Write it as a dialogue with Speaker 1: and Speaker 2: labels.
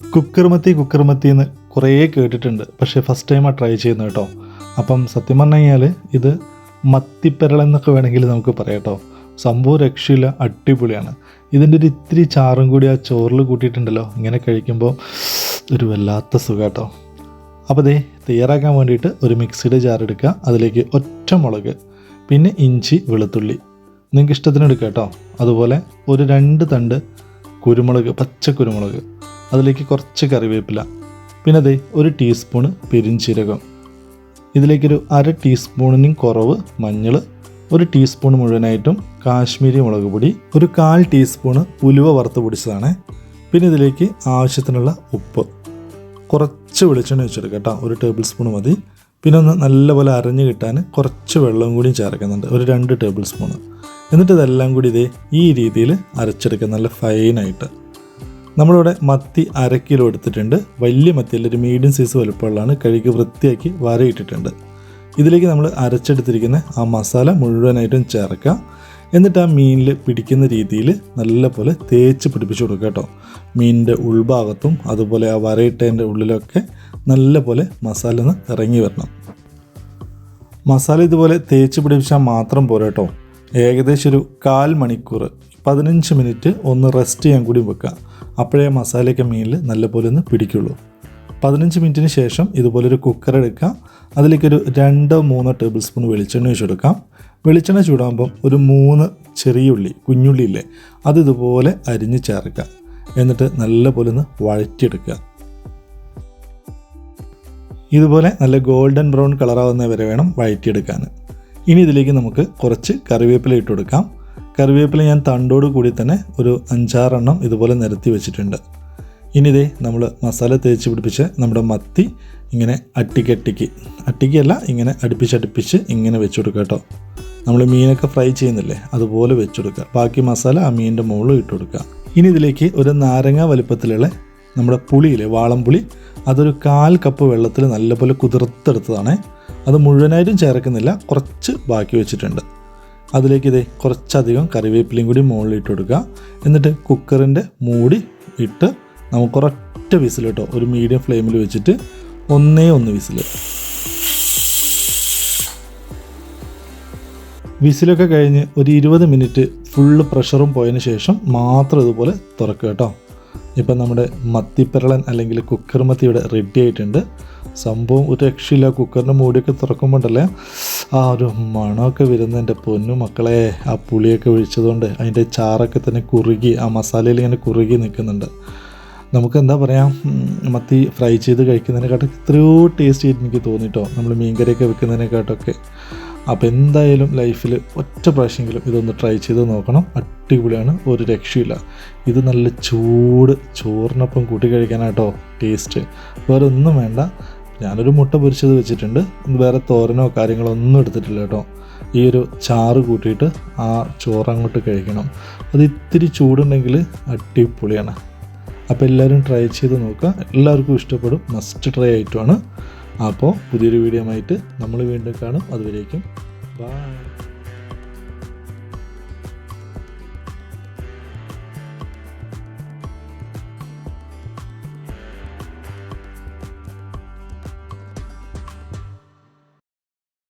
Speaker 1: Cooker മത്തി cooker മത്തി എന്ന് കുറേ കേട്ടിട്ടുണ്ട്. പക്ഷേ ഫസ്റ്റ് ടൈമാണ് ട്രൈ ചെയ്യുന്നത് കേട്ടോ. അപ്പം സത്യം പറഞ്ഞു കഴിഞ്ഞാൽ ഇത് മത്തിപ്പെരൾ എന്നൊക്കെ വേണമെങ്കിൽ നമുക്ക് പറയാം കേട്ടോ. സംഭവം രക്ഷയില്ല അടിപൊളിയാണ്. ഇതിന്റെ ഒരു ഇത്തിരി ചാറും കൂടി ആ ചോറിൽ കൂട്ടിയിട്ടുണ്ടല്ലോ. ഇങ്ങനെ കഴിക്കുമ്പോൾ ഒരു വല്ലാത്ത സുഖം കേട്ടോ. അപ്പോൾ അതേ തയ്യാറാക്കാൻ വേണ്ടിയിട്ട് ഒരു മിക്സിയുടെ ജാർ എടുക്കുക. അതിലേക്ക് ഒറ്റ മുളക് പിന്നെ ഇഞ്ചി വെളുത്തുള്ളി. നിങ്ങൾക്ക് ഇഷ്ടത്തിന് കേട്ടോ. അതുപോലെ ഒരു രണ്ട് തണ്ട് കുരുമുളക് പച്ച കുരുമുളക്. അതിലേക്ക് കുറച്ച് കറിവേപ്പില. പിന്നെ അതെ ഒരു ടീസ്പൂണ് പെരിഞ്ചീരകം. ഇതിലേക്കൊരു അര ടീസ്പൂണിനും കുറവ് മഞ്ഞൾ ഒരു ടീസ്പൂൺ മുഴുവനായിട്ടും കാശ്മീരി മുളക് പൊടി ഒരു കാൽ ടീസ്പൂണ് ഉലുവ വറുത്ത് പൊടിച്ചതാണ്. പിന്നെ ഇതിലേക്ക് ആവശ്യത്തിനുള്ള ഉപ്പ്. കുറച്ച് വെളിച്ചെണ്ണ വെച്ചെടുക്കുക കേട്ടോ. ഒരു ടേബിൾ സ്പൂൺ മതി. പിന്നെ ഒന്ന് നല്ലപോലെ അരഞ്ഞ് കിട്ടാൻ കുറച്ച് വെള്ളം കൂടി ചേർക്കുന്നുണ്ട് ഒരു രണ്ട് ടേബിൾ സ്പൂൺ എന്നിട്ട് ഇതെല്ലാം കൂടി ഇതേ ഈ രീതിയിൽ അരച്ചെടുക്കുക നല്ല ഫൈനായിട്ട് നമ്മളിവിടെ മത്തി അര കിലോ എടുത്തിട്ടുണ്ട്. വലിയ മത്തിയല്ല ഒരു മീഡിയം സൈസ് വലുപ്പമുള്ളതാണ്. കഴുകി വൃത്തിയാക്കി വരയിട്ടിട്ടുണ്ട്. ഇതിലേക്ക് നമ്മൾ അരച്ചെടുത്തിരിക്കുന്ന ആ മസാല മുഴുവനായിട്ടും ചേർക്കാം എന്നിട്ട് ആ മീനിൽ പിടിക്കുന്ന രീതിയിൽ നല്ലപോലെ തേച്ച് പിടിപ്പിച്ച് കൊടുക്കുക കേട്ടോ. മീനിന്റെ ഉൾഭാഗത്തും അതുപോലെ ആ വരയിട്ടതിന്റെ ഉള്ളിലൊക്കെ നല്ലപോലെ മസാല ഒന്ന് ഇറങ്ങി വരണം. മസാല ഇതുപോലെ തേച്ച് പിടിപ്പിച്ചാൽ മാത്രം പോരാട്ടോ ഏകദേശം ഒരു കാൽ മണിക്കൂർ പതിനഞ്ച് മിനിറ്റ് ഒന്ന് റെസ്റ്റ് ചെയ്യാൻ കൂടി വെക്കുക. അപ്പോഴേ മസാലയൊക്കെ മീനിൽ നല്ലപോലെ ഒന്ന് പിടിക്കുള്ളൂ. പതിനഞ്ച് മിനിറ്റിന് ശേഷം ഇതുപോലൊരു കുക്കർ എടുക്കുക. അതിലേക്കൊരു രണ്ടോ മൂന്നോ ടേബിൾ സ്പൂൺ വെളിച്ചെണ്ണ ഒഴിച്ച് കൊടുക്കാം. വെളിച്ചെണ്ണ ചൂടാകുമ്പം ഒരു മൂന്ന് ചെറിയ ഉള്ളി കുഞ്ഞുള്ളി ഇല്ലേ അത് ഇതുപോലെ അരിഞ്ഞ് ചേർക്കുക. എന്നിട്ട് നല്ലപോലെ ഒന്ന് വഴറ്റിയെടുക്കുക. ഇതുപോലെ നല്ല ഗോൾഡൻ ബ്രൗൺ കളറാവുന്ന വരെ വേണം വഴറ്റിയെടുക്കാൻ. ഇനി ഇതിലേക്ക് നമുക്ക് കുറച്ച് കറിവേപ്പില ഇട്ട് കൊടുക്കാം. കറിവേപ്പില ഞാൻ തണ്ടോട് കൂടി തന്നെ ഒരു അഞ്ചാറെണ്ണം ഇതുപോലെ നിരത്തി വെച്ചിട്ടുണ്ട്. ഇനിതേ നമ്മൾ മസാല തേച്ച് പിടിപ്പിച്ച് നമ്മുടെ മത്തി ഇങ്ങനെ അട്ടിക്കട്ടിക്ക്. അട്ടിക്കല്ല ഇങ്ങനെ അടുപ്പിച്ചടുപ്പിച്ച് ഇങ്ങനെ വെച്ച് കൊടുക്കുക കേട്ടോ. നമ്മൾ മീനൊക്കെ ഫ്രൈ ചെയ്യുന്നില്ലേ അതുപോലെ വെച്ച് കൊടുക്കുക ബാക്കി മസാല ആ മീനിന്റെ മുകളിൽ ഇട്ട് കൊടുക്കുക. ഇനി ഇതിലേക്ക് ഒരു നാരങ്ങ വലിപ്പത്തിലുള്ള നമ്മുടെ പുളിയില്ലേ വാളംപുളി അതൊരു കാൽ കപ്പ് വെള്ളത്തിൽ നല്ലപോലെ കുതിർത്തെടുത്തതാണ്. അത് മുഴുവനായിട്ടും ചേർക്കുന്നില്ല കുറച്ച് ബാക്കി വെച്ചിട്ടുണ്ട്. അതിലേക്ക് ഇതേ കുറച്ചധികം കറിവേപ്പിലയും കൂടി മുകളിൽ ഇട്ട് കൊടുക്കുക. എന്നിട്ട് കുക്കറിന്റെ മൂടി ഇട്ട് നമുക്ക് ഒരൊറ്റ വിസിൽ കേട്ടോ ഒരു മീഡിയം ഫ്ലെയിമിൽ വെച്ചിട്ട് ഒന്നേ ഒന്ന് വിസിൽ വിസിലൊക്കെ കഴിഞ്ഞ് ഒരു ഇരുപത് മിനിറ്റ് ഫുള്ള് പ്രഷറും പോയതിന് ശേഷം മാത്രം ഇതുപോലെ തുറക്കുക കേട്ടോ ഇപ്പം നമ്മുടെ മത്തിപ്പരളൻ അല്ലെങ്കിൽ കുക്കർ മത്തി ഇവിടെ റെഡി ആയിട്ടുണ്ട്. സംഭവം ഒരു രക്ഷയില്ല. കുക്കറിന്റെ മൂടിയൊക്കെ തുറക്കുമ്പോണ്ടല്ലേ? ആ ഒരു മണമൊക്കെ വരുന്ന എന്റെ പൊന്നു മക്കളെ. ആ പുളിയൊക്കെ ഒഴിച്ചതുകൊണ്ട് അതിന്റെ ചാറൊക്കെ തന്നെ കുറുകി ആ മസാലയിൽ ഇങ്ങനെ കുറുകി നിൽക്കുന്നുണ്ട്. നമുക്ക് എന്താ പറയുക മത്തി ഫ്രൈ ചെയ്ത് കഴിക്കുന്നതിനെക്കാട്ടും എത്രയോ ടേസ്റ്റ് ആയിട്ട് എനിക്ക് തോന്നിയിട്ടോ നമ്മൾ മീൻകറിയൊക്കെ വെക്കുന്നതിനെക്കാട്ടൊക്കെ. അപ്പോൾ എന്തായാലും ലൈഫിൽ ഒറ്റ പ്രാവശ്യമെങ്കിലും ഇതൊന്ന് ട്രൈ ചെയ്ത് നോക്കണം. അടിപൊളിയാണ് ഒരു രക്ഷയില്ല ഇത് നല്ല ചൂട് ചോറിനൊപ്പം കൂട്ടി കഴിക്കാനാട്ടോ ടേസ്റ്റ് വേറെ ഒന്നും വേണ്ട. ഞാനൊരു മുട്ട പൊരിച്ചത് വെച്ചിട്ടുണ്ട്. വേറെ തോരനോ കാര്യങ്ങളോ ഒന്നും എടുത്തിട്ടില്ല കേട്ടോ. ഈ ഒരു ചാറ് കൂട്ടിയിട്ട് ആ ചോറ് അങ്ങോട്ട് കഴിക്കണം. അത് ഇത്തിരി ചൂടുണ്ടെങ്കിൽ അടിപൊളിയാണ്. അപ്പോൾ എല്ലാവരും ട്രൈ ചെയ്ത് നോക്കുക. എല്ലാവർക്കും ഇഷ്ടപ്പെടും. മസ്റ്റ് ട്രൈ ആയിട്ടുമാണ് അപ്പോൾ പുതിയൊരു വീഡിയോ ആയിട്ട് നമ്മൾ വീണ്ടും കാണും. അതുവരേക്കും. ബൈ